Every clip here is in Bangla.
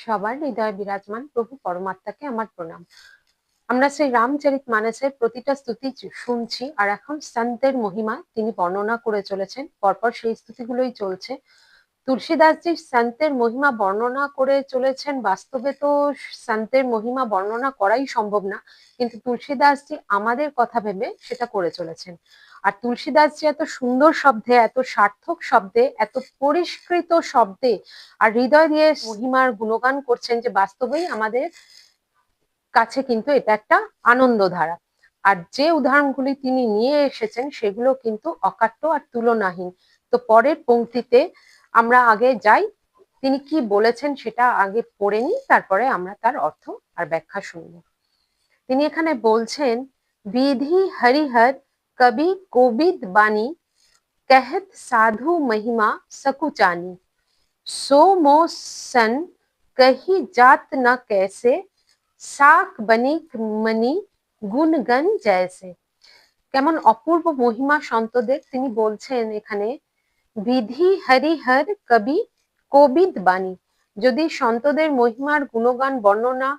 সবার হৃদয়ে বিরাজমান প্রভু পরমাত্মাকে আমার প্রণাম। আমরা সেই রামচরিত মানসের প্রতিটা স্তুতি শুনছি আর এখন সন্তের মহিমা তিনি বর্ণনা করে চলেছেন। পরপর সেই স্তুতিগুলোই চলছে। তুলসীদাসজি সন্তের মহিমা বর্ণনা করে চলেছেন। বাস্তবে তো সন্তের মহিমা বর্ণনা করাই সম্ভব না। কিন্তু তুলসীদাসজি আমাদের কথা ভেবে সেটা করে চলেছেন। আর তুলসীদাস যে এত সুন্দর শব্দে, এত সার্থক শব্দে, এত পরিষ্কৃত শব্দে আর হৃদয় দিয়ে মহিমার গুণগান করছেন যে বাস্তবেই আমাদের কাছে কিন্তু এটা একটা আনন্দ ধারা আর যে উদাহরণগুলি তিনি নিয়ে এসেছেন সেগুলো কিন্তু অকাট্য আর তুলনাহীন। তো পরের পংক্তিতে আমরা আগে যাই, তিনি কি বলেছেন সেটা আগে পড়ে নিই, তারপরে আমরা তার অর্থ আর ব্যাখ্যা শুনব। তিনি এখানে বলছেন, বিধি হরিহর কবি কোবিদ বাণী कहत साधु महिमा सकुचानी सो मो सन कही जात न कैसे সাক বনিক মনি গুণগণ জয়সে কেমন অপূর্ব মহিমা সন্তদের তিনি বলছেন এখানে বিধি হরিহর কবি কবিদ বাণী যদি সন্তদের মহিমার গুণগান বর্ণনা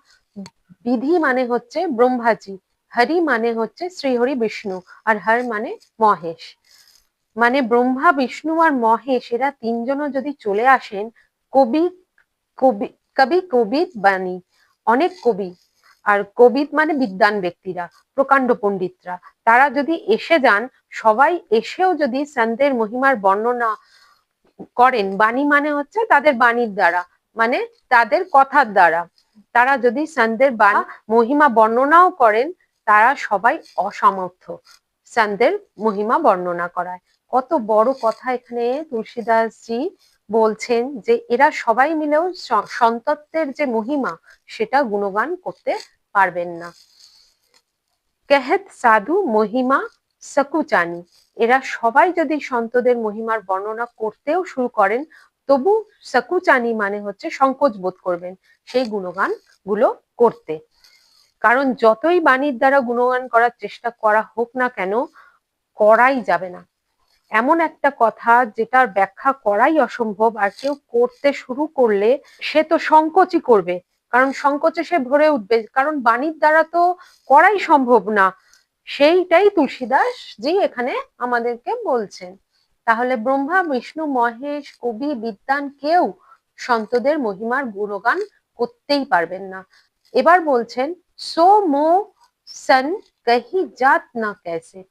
বিধি মানে হচ্ছে ব্রহ্মাজি হরি মানে হচ্ছে শ্রীহরি বিষ্ণু আর হর মানে মহেশ। মানে ব্রহ্মা, বিষ্ণু আর মহেশ, এরা তিনজনও যদি চলে আসেন, কবি কবি কবি কবিদ বাণী, অনেক কবি। আর কবিদ মানে বিদ্যান ব্যক্তিরা, প্রকাণ্ড পণ্ডিতরা। তারা যদি এসে যান, সবাই এসেও যদি সন্তের মহিমার বর্ণনা করেন, বাণী মানে হচ্ছে তাদের বাণীর দ্বারা মানে তাদের কথার দ্বারা। তারা যদি সন্তের বাণী মহিমা বর্ণনাও করেন তারা সবাই অসমর্থ। সন্তের মহিমা বর্ণনা করায়। কত বড় কথা এখানে তুলসীদাসজি বলছেন যে, এরা সবাই মিলেও সন্তত্বের যে মহিমা, সেটা গুণগান করতে পারবেন না। কেহেত সাধু মহিমা সকুচানি এরা সবাই যদি সন্তদের মহিমার বর্ণনা করতেও শুরু করেন, তবু সকুচানি মানে হচ্ছে সংকোচ বোধ করবেন সেই গুণগানগুলো করতে। কারণ যতই বাণীর দ্বারা গুণগান করার চেষ্টা করা হোক না কেন, করাই যাবে না। এমন একটা কথা যেটার ব্যাখ্যা করাই অসম্ভব, আর কেউ করতে শুরু করলে সে তো সংকোচই করবে। কারণ সংকোচে সে ভরে উঠবে। কারণ বাণীর দ্বারা তো করাই সম্ভব না। সেইটাই তুলসীদাস জি এখানে আমাদেরকে বলছেন। তাহলে ব্রহ্মা, বিষ্ণু, মহেশ, কবি বিদ্যান কেউ সন্তদের মহিমার গুণগান করতেই পারবেন না। এবার বলছেন সো মো সন কহি জাত না কেসে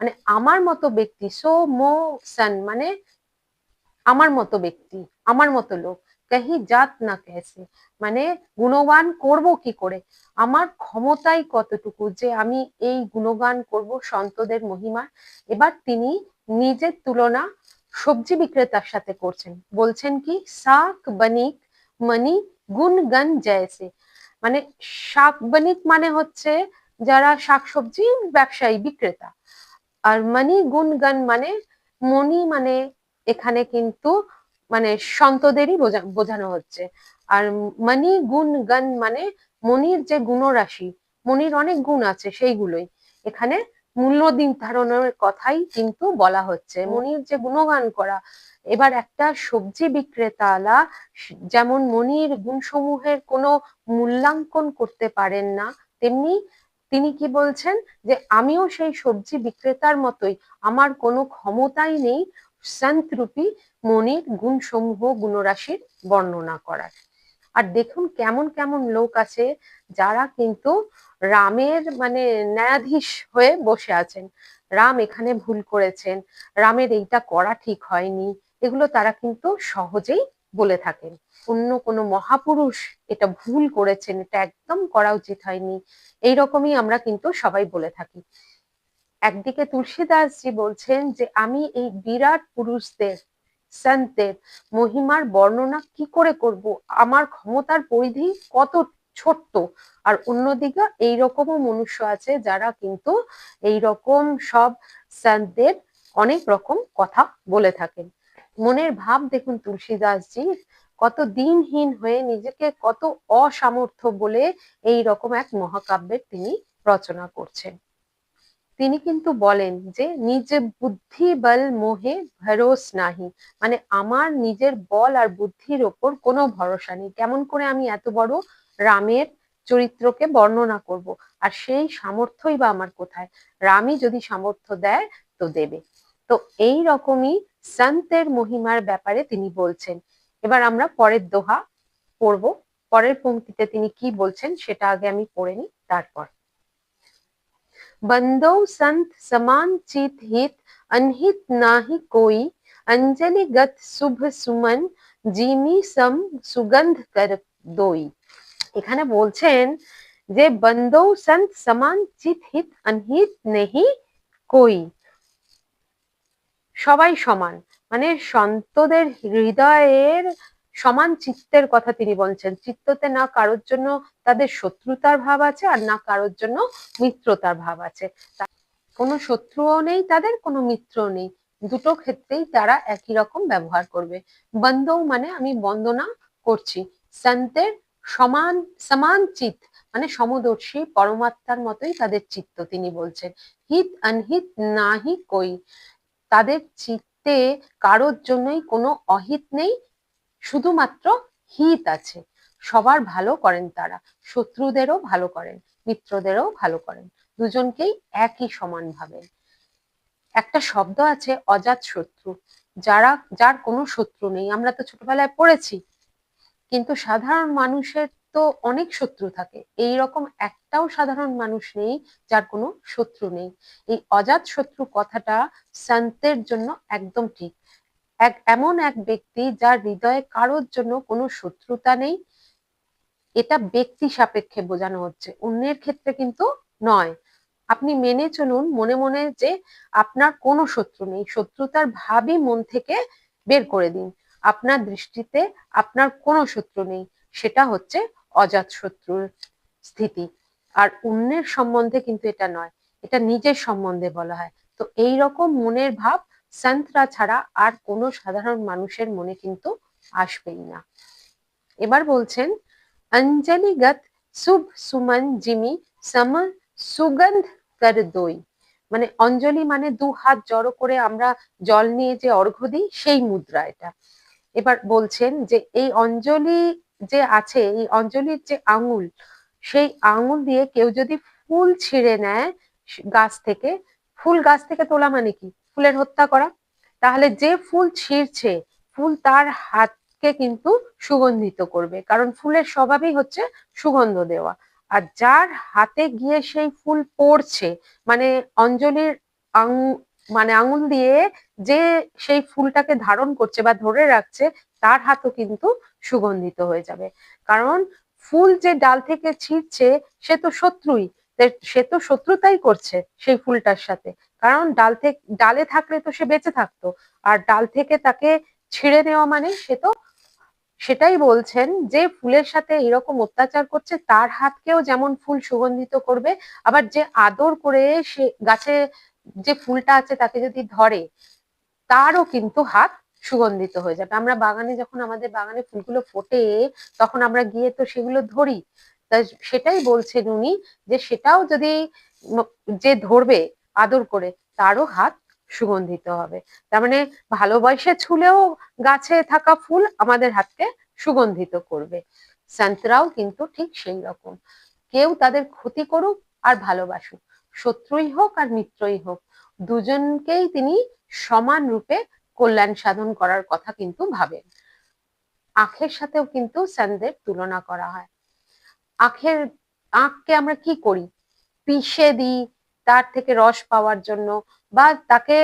মানে আমার মতো ব্যক্তি সো মো সন মানে আমার মতো ব্যক্তি আমার মতো লোক কাহি জাত না কেসে মানে গুণগান করব কি করে আমার ক্ষমতাই কতটুকু যে আমি এই গুণগান করব সন্তদের মহিমা এবার তিনি নিজের তুলনা সবজি বিক্রেতার সাথে করছেন বলছেন কি শাক বনিক মনি গুণগান জয়সে মানে শাক বনিক মানে হচ্ছে যারা শাকসবজি ব্যবসায়ী, বিক্রেতা। আর মনি গুণগান মানে মনি মানে এখানে কিন্তু মানে সন্তদেরই বোঝানো হচ্ছে। আর মনি গুণ গান মানে মনির যে গুণরাশি মনির অনেক গুণ আছে সেইগুলোই। এখানে মূল্য নির্ধারণের কথাই কিন্তু বলা হচ্ছে। মনির যে গুণগান করা এবার একটা সবজি বিক্রেতালা যেমন মনির গুণসমূহের কোনো মূল্যাঙ্কন করতে পারেন না, তেমনি তিনি কি বলছেন যে, আমিও সেই সবজি বিক্রেতার মতোই, আমার কোনো ক্ষমতাই নেই সন্তরূপী মনির গুণসমূহ গুণরাশির বর্ণনা করার। আর দেখুন কেমন কেমন লোক আছে যারা কিন্তু রামের মানে ন্যায়াধীশ হয়ে বসে আছেন। রাম এখানে ভুল করেছেন, রামের এইটা করা ঠিক হয়নি এগুলো তারা কিন্তু সহজেই বলে থাকেন। অন্য কোনো মহাপুরুষ এটা ভুল করেছেন, এটা একদম করা উচিত হয়নি। এইরকমই আমরা কিন্তু সবাই বলে থাকি। একদিকে তুলসীদাসজি বলছেন যে, আমি এই বিরাট পুরুষদের, সন্তের মহিমার বর্ণনা কি করে করব? আমার ক্ষমতার পরিধি কত ছোট্ট। আর অন্যদিকে এইরকমও মনুষ্য আছে যারা কিন্তু এই রকম সব সন্তের অনেক রকম কথা বলে থাকেন। মনের ভাব দেখুন তুলসীদাসজি, কত দিনহীন হয়ে নিজেকে কত অসামর্থ্য বলে এই রকম এক মহাকাব্যের তিনি রচনা করছেন। তিনি কিন্তু বলেন যে, নিজ বুদ্ধি বল মোহে ভরোস নাহি। মানে আমার নিজের বল আর বুদ্ধির ওপর কোনো ভরসা নেই। কেমন করে আমি এত বড় রামের চরিত্রকে বর্ণনা করব? আর সেই সামর্থ্যই বা আমার কোথায়? রামই যদি সামর্থ্য দেয়, তো দেবে। তো এই রকমই সন্তের মহিমার ব্যাপারে তিনি বলছেন এবার আমরা পরের দোহা পড়ব পরের পংক্তিতে তিনি কি বলছেন সেটা আগে আমি পড়ে নিই তারপর बंदो संत समान चित हित अनहित नाहि कोई अंजलि गत शुभ सुमन জিমি সম সুগন্ধ কর দই এখানে বলছেন যে বন্দৌ সন্ত সমান চিত হিত অনহিত নেহি কই সবাই সমান। মানে সন্তদের হৃদয়ের সমান চিত্তের কথা তিনি বলছেন। চিত্ততে না কারোর জন্য তাদের শত্রুতার ভাব আছে আর না কারোর জন্য মিত্রতার ভাব আছে। কোনো শত্রুও নেই তাদের, কোনো মিত্রও নেই। দুটো ক্ষেত্রেই তারা একই রকম ব্যবহার করবে। বন্দৌ মানে আমি বন্দনা করছি। সন্তের সমান সমান চিত মানে সমদর্শী পরমাত্মার মতোই তাদের চিত্ত তিনি বলছেন। হিত, অনহিত নাহি কই। তাদের চিত্তে কারোর জন্যই কোনো অহিত নেই, শুধুমাত্র হিত আছে। সবার ভালো করেন তারা, শত্রুদেরও ভালো করেন, মিত্রদেরও ভালো করেন, দুজনকেই একই সমান ভাবেন। একটা শব্দ আছে, অজাত শত্রু। যারা, যার কোনো শত্রু নেই। আমরা তো ছোটবেলায় পড়েছি। কিন্তু সাধারণ মানুষের তো অনেক শত্রু থাকে। এই রকম একটাও সাধারণ মানুষ নেই যার কোনো শত্রু নেই। এই অজাত শত্রু কথাটা সন্তের জন্য একদম ঠিক। এক, এমন এক ব্যক্তি যার হৃদয়ে কারোর জন্য কোনো শত্রুতা নেই, এটা ব্যক্তি সাপেক্ষে বোঝানো হচ্ছে। অন্যের ক্ষেত্রে কিন্তু নয়। আপনি মেনে চলুন, মনে মনে যে আপনার কোনো শত্রু নেই। শত্রুতার ভাবই মন থেকে বের করে দিন। আপনার দৃষ্টিতে আপনার কোনো শত্রু নেই। সেটা হচ্ছে অজাত শত্রুর স্থিতি। আর অন্যের সম্বন্ধে কিন্তু এটা নয়, এটা নিজের সম্বন্ধে বলা হয়। তো এই রকম মনের ভাব সন্তরা ছাড়া আর কোনো সাধারণ মানুষের মনে কিন্তু আসবেই না। এবার বলছেন অঞ্জলিগত শুভ সুমন জিমি সম সুগন্ধ কর দই। মানে অঞ্জলি মানে দু হাত জড়ো করে আমরা জল নিয়ে যে অর্ঘ্য দিই, সেই মুদ্রা এটা। এবার বলছেন যে এই অঞ্জলি যে আছে, এই অঞ্জলির যে আঙুল, সেই আঙুল দিয়ে কেউ যদি ফুল ছিঁড়ে নেয় গাছ থেকে, ফুল গাছ থেকে তোলা মানে কি? ফুলের হত্যা করা। তাহলে যে ফুল ছিঁড়ছে, ফুল তার হাতকে কিন্তু সুগন্ধিত করবে, কারণ ফুলের স্বভাবই হচ্ছে সুগন্ধ দেওয়া। আর যার হাতে গিয়ে সেই ফুল পড়ছে মানে অঞ্জলির মানে আঙুল দিয়ে যে সেই ফুলটাকে ধারণ করছে বা ধরে রাখছে, তার হাতও কিন্তু সুগন্ধিত হয়ে যাবে। কারণ ফুল যে ডাল থেকে ছিঁড়ছে, সে তো শত্রুই। সে তো শত্রুতাই করছে সেই ফুলটার সাথে। কারণ ডাল থেকে ডালে থাকলে তো সে বেঁচে থাকতো। আর ডাল থেকে তাকে ছিঁড়ে নেওয়া মানে সে তো, সেটাই বলছেন যে ফুলের সাথে এরকম অত্যাচার করছে, তার হাতকেও যেমন ফুল সুগন্ধিত করবে, আবার যে আদর করে সে গাছে যে ফুলটা আছে তাকে যদি ধরে, তারও কিন্তু হাত সুগন্ধিত হয়ে যাবে। আমরা বাগানে যখন আমাদের বাগানে ফুলগুলো ফোটে, তখন আমরা গিয়ে তো সেগুলো ধরি। সেটাই বলছেন উনি যে সেটাও যদি যে ধরবে, আদর করে, তারও হাত সুগন্ধিত হবে। তার মানে ভালোবাসে ছুলেও গাছে থাকা ফুল আমাদের হাতকে সুগন্ধিত করবে। সন্তরাও কিন্তু ঠিক সেই রকম। কেউ তাদের ক্ষতি করুক আর ভালোবাসুক। শত্রুই হোক আর মিত্রই হোক, দুজনকেই তিনি সমান রূপে কল্যাণ সাধন করার কথা কিন্তু ভাবেন। আখের সাথেও কিন্তু সন্দের তুলনা করা হয়। আখের আখকে আমরা কি করি? পিষে দিই, তার থেকে রস পাওয়ার জন্য বা তাকে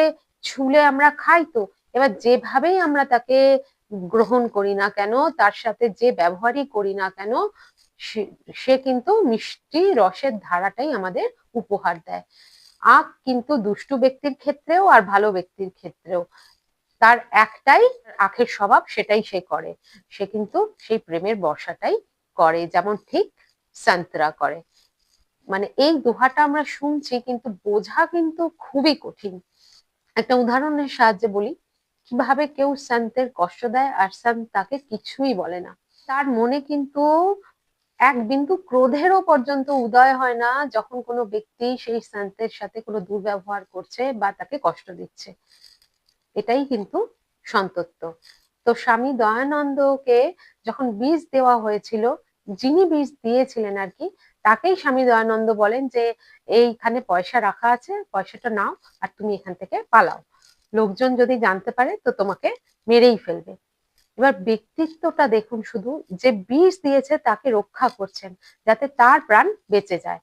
ছুলে আমরা খাই তো, এবার যেভাবেই আমরা তাকে গ্রহণ করি না কেন, তার সাথে যে ব্যবহারই করি না কেন সে কিন্তু মিষ্টি রসের ধারাটাই আমাদের উপহার দেয়। আখ কিন্তু দুষ্টু ব্যক্তির ক্ষেত্রেও আর ভালো ব্যক্তির ক্ষেত্রেও। তার একটাই আখের স্বভাব সেটাই সে করে। সে কিন্তু সেই প্রেমের বর্ষাটাই করে, যেমন ঠিক সন্তরা করে। মানে এই দোহাটা আমরা শুনছি কিন্তু বোঝা কিন্তু খুবই কঠিন। একটা উদাহরণের সাহায্যে বলি, কীভাবে কেউ সন্তের কষ্ট দেয় আর সন্ত তাকে কিছুই বলে না। তার মনে কিন্তু এক বিন্দু ক্রোধেরও পর্যন্ত উদয় হয় না যখন কোনো ব্যক্তি সেই সন্তের সাথে কোনো দুর্ব্যবহার করছে বা তাকে কষ্ট দিচ্ছে। এটাই কিন্তু সন্তত্ব। তো স্বামী দয়ানন্দকে যখন বীজ দেওয়া হয়েছিল, যিনি বীজ দিয়েছিলেন আর কি, তাকেই স্বামী দয়ানন্দ বলেন যে, এইখানে পয়সা রাখা আছে, পয়সাটা নাও আর তুমি এখান থেকে পালাও। লোকজন যদি জানতে পারে তো তোমাকে মেরেই ফেলবে। এবার ব্যক্তিত্বটা দেখুন শুধু, যে বিষ দিয়েছে তাকে রক্ষা করছেন, যাতে তার প্রাণ বেঁচে যায়।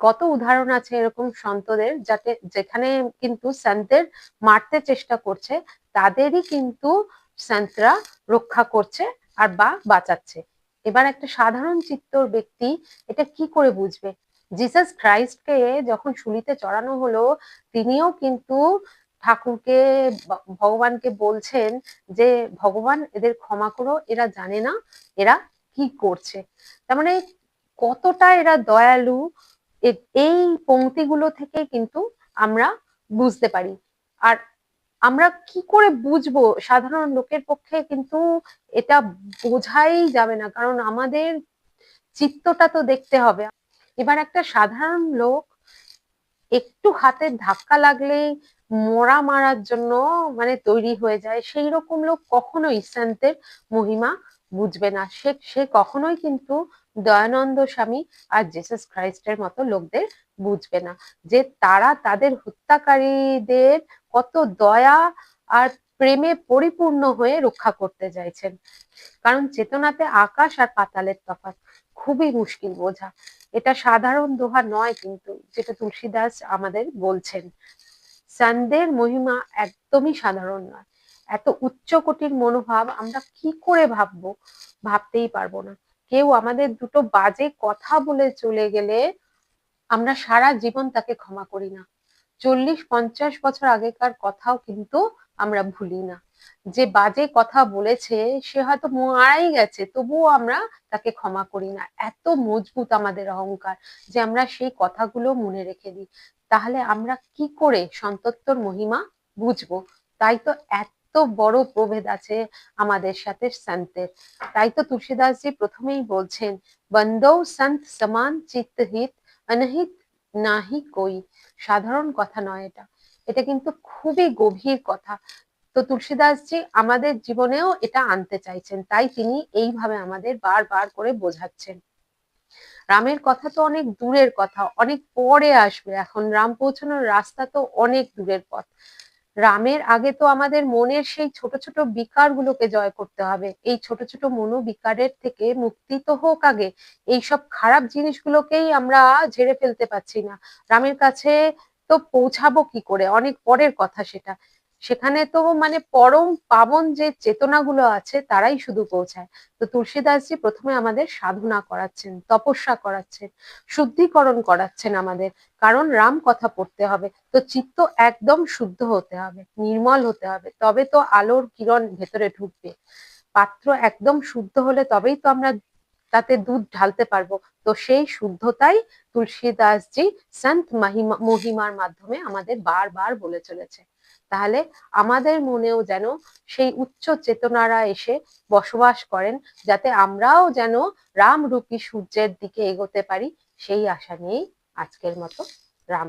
কত উদাহরণ আছে এরকম সন্তদের, যাতে যেখানে কিন্তু সন্তের মারতে চেষ্টা করছে, তাদেরই কিন্তু সন্তরা রক্ষা করছে আর বা বাঁচাচ্ছে। এবার একটা সাধারণ চিত্তর ব্যক্তি এটা কি করে বুঝবে? জিসাস খ্রাইস্টকে যখন শুলিতে চড়ানো হলো, তিনিও কিন্তু ঠাকুরকে ভগবানকে বলছেন যে, ভগবান, এদের ক্ষমা করো, এরা জানে না এরা কি করছে। তার মানে কতটা এরা দয়ালু এই পংক্তিগুলো থেকে কিন্তু আমরা বুঝতে পারি। আর আমরা কি করে বুঝব? সাধারণ লোকের পক্ষে কিন্তু এটা বোঝাই যাবে না, কারণ আমাদের চিত্তটা তো দেখতে হবে। এবার একটা সাধারণ লোক একটু হাতের ধাক্কা লাগলেই মোড়া মারার জন্য মানে তৈরি হয়ে যায়। সেই রকম লোক কখনো সন্তের মহিমা বুঝবে না। সে সে কখনোই কিন্তু দয়ানন্দ স্বামী আর জেসাস খ্রাইস্টের মতো লোকদের বুঝবে না। যে তারা তাদের হত্যাকারীদের কত দয়া আর প্রেমে পরিপূর্ণ হয়ে রক্ষা করতে চাইছেন। কারণ চেতনাতে আকাশ আর পাতালের তফাৎ। খুবই মুশকিল বোঝা। এটা সাধারণ দোহা নয় কিন্তু, যেটা তুলসীদাস আমাদের বলছেন। চান্দের মহিমা একদমই সাধারণ নয়। এত উচ্চ কোটির মনোভাব আমরা কি করে ভাববো? ভাবতেই পারব না। কেউ আমাদের দুটো বাজে কথা বলে চলে গেলে আমরা সারা জীবন তাকে ক্ষমা করি না। চল্লিশ, পঞ্চাশ বছর আগেকার কথাও কিন্তু আমরা ভুলি না। যে বাজে কথা বলেছে, সে হয়তো মারাই গেছে, তবুও আমরা তাকে ক্ষমা করি না। এত মজবুত আমাদের অহংকার যে আমরা সেই কথাগুলো মনে রেখে দিই। তাহলে আমরা কি করে সন্তত্বর মহিমা বুঝব? তাই তো এত বড় প্রভেদ আছে আমাদের সাথে সন্তের তাই তো তুলসীদাসজি প্রথমেই বলছেন, বন্দৌ সন্ত সমান চিত্তহিত, অনহিত নাহি কই। সাধারণ কথা নয় এটা। এটা কিন্তু খুবই গভীর কথা। তো তুলসীদাসজি আমাদের জীবনেও এটা আনতে চাইছেন, তাই তিনি এইভাবে আমাদের বারবার করে বোঝাচ্ছেন। রামের কথা তো অনেক দূরের কথা, অনেক পরে আসবে। এখন রাম পৌঁছানোর রাস্তা তো অনেক দূরের পথ। রামের আগে তো আমাদের মনের সেই ছোট ছোট বিকার গুলোকে জয় করতে হবে। এই ছোট ছোট মনোবিকারের থেকে মুক্তি তো হোক আগে, এই সব খারাপ জিনিসগুলোকেই আমরা ঝেড়ে ফেলতে পারছি না। রামের কাছে তো পৌঁছাবো কি করে? অনেক পরের কথা সেটা। সেখানে তো মানে পরম পাবন যে চেতনাগুলো আছে, তারাই শুধু পৌঁছায়। তো তুলসীদাসজি প্রথমে আমাদের সাধনা করাচ্ছেন, তপস্যা করাচ্ছেন, শুদ্ধিকরণ করাচ্ছেন আমাদের, কারণ রাম কথা পড়তে হবে। তো চিত্ত একদম শুদ্ধ হতে হবে, নির্মল হতে হবে, তবে তো আলোর কিরণ ভেতরে ঢুকবে। পাত্র একদম শুদ্ধ হলে তবেই তো আমরা তাতে দুধ ঢালতে পারব। তো সেই শুদ্ধতাই তুলসীদাসজি সন্ত মহিমা, মহিমার মাধ্যমে আমাদের বারবার বলে চলেছে। তাহলে আমাদের মনেও যেন সেই উচ্চ চেতনারা এসে বসবাস করেন, যাতে আমরাও যেন রাম রামরূপী সূর্যের দিকে এগোতে পারি, সেই আশা নিয়েই আজকের মতো রাম